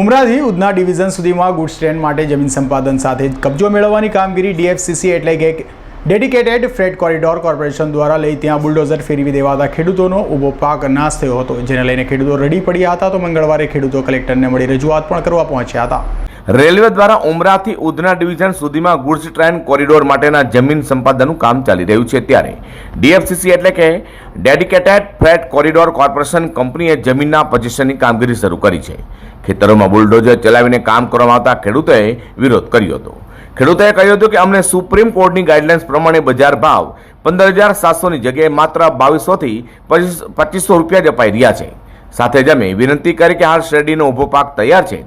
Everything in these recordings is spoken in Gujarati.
ઉમરાથી ઉધના ડિવિઝન સુધીમાં ગુડ્સ ટ્રેન માટે જમીન સંપાદન સાથે કબજો મેળવવાની કામગીરી ડીએફસીસી એટલે કે ડેડિકેટેડ ફ્રેટ કોરિડોર કોર્પોરેશન દ્વારા લઈ ત્યાં બુલડોઝર ફેરવી દેવાતા ખેડૂતોનો ઊભો પાક નાશ થયો હતો. જેને લઈને ખેડૂતો રડી પડ્યા હતા તો મંગળવારે ખેડૂતો કલેક્ટરને મળી રજૂઆત પણ કરવા પહોંચ્યા હતા. રેલવે દ્વારા ઉમરાથી ઉધના ડિવિઝન સુધીમાં ગુડ્સ ટ્રેન કોરિડોર માટેના જમીન સંપાદનનું કામ ચાલી રહ્યું છે ત્યારે ડીએફસીસી એટલે કે ડેડિકેટેડ ફ્રેટ કોરિડોર કોર્પોરેશન કંપનીએ જમીનના પોઝિશનની કામગીરી શરૂ કરી છે. ખેતરોમાં બુલડોઝર ચલાવીને કામ કરવામાં આવતા ખેડૂતોએ વિરોધ કર્યો હતો. ખેડૂતોએ કહ્યું હતું કે અમને સુપ્રીમ કોર્ટની ગાઈડલાઇન્સ પ્રમાણે બજાર ભાવ પંદર હજાર સાતસોની જગ્યાએ માત્ર બાવીસોથી પચીસો રૂપિયા જ અપાઈ રહ્યા છે. સાથે જ અમે વિનંતી કરી કે હાલ શેરડીનો ઊભો પાક તૈયાર છે.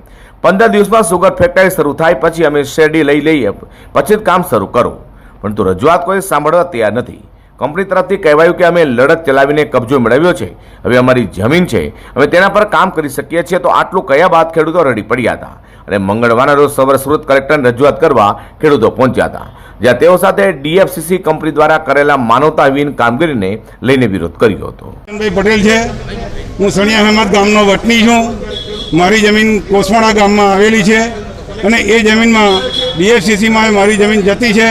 પંદર દિવસમાં સુગર ફેક્ટરી શરૂ થાય પછી અમે શેરડી લઈ લઈએ, પછી જ કામ શરૂ કરો. પરંતુ રજૂઆત કોઈ સાંભળવા તૈયાર નથી. કંપની તરફથી કહેવાયું કે અમે લડત ચલાવીને કબજો મેળવ્યો છે. હવે અમારી જમીન છે. અમે તેના પર કામ કરી શકીએ છીએ તો આટલું કયા બાદ ખેડૂતો રડી પડ્યા હતા? અને મંગળવારના રોજ સવારે સુરત કલેક્ટરને રજૂઆત કરવા ખેડૂતો પહોંચ્યા હતા. જ્યાં તેઓ સાથે ડીએફસીસી કંપની દ્વારા કરેલા માનવતાહીન કામગીરીને લઈને વિરોધ કર્યો હતો. પટેલ છે. હું સણિયા અહેમદ ગામનો વતની છું. મારી જમીન કોસવાડા ગામમાં આવેલી છે અને એ જમીનમાં ડીએફસીસીમાં મારી જમીન જતી છે.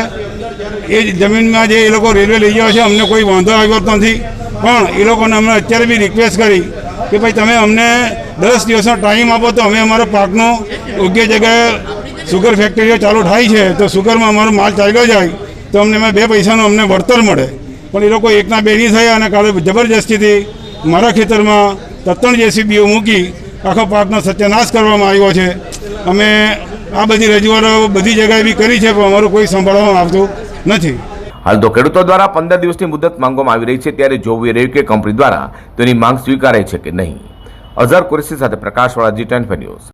એ જમીનમાં જે એ લોકો રેલવે લઈ ગયા છે, અમને કોઈ વાંધો આવ્યો નથી. પણ એ લોકોને અમે અત્યારે બી રિક્વેસ્ટ કરી કે ભાઈ તમે અમને દસ દિવસનો ટાઈમ આપો તો અમે અમારો પાકનો યોગ્ય જગ્યાએ સુગર ફેક્ટરીઓ ચાલુ થાય છે. તો સુગરમાં અમારો માલ ચાલ્યો જાય તો અમને એમાં બે પૈસાનું અમને વળતર મળે. પણ એ લોકો એકના બે નહીં થયા અને કાલે જબરજસ્તીથી મારા ખેતરમાં ત્રણ જેસીબીઓ મૂકી આખો પાકનો સત્યાનાશ કરવામાં આવ્યો છે. અમે આ બધી રજૂઆતો બધી જગ્યાએ બી કરી છે, પણ અમારું કોઈ સંભાળવામાં આવતું નથી. હાલ તો ખેડૂતો દ્વારા પંદર દિવસની મુદત માંગવામાં આવી રહી છે, ત્યારે જોવું રહ્યું કે કંપની દ્વારા તેની માંગ સ્વીકારે છે કે નહીં. અઝર કુરેશી સાથે પ્રકાશવાળા જી ટેન ન્યૂઝ.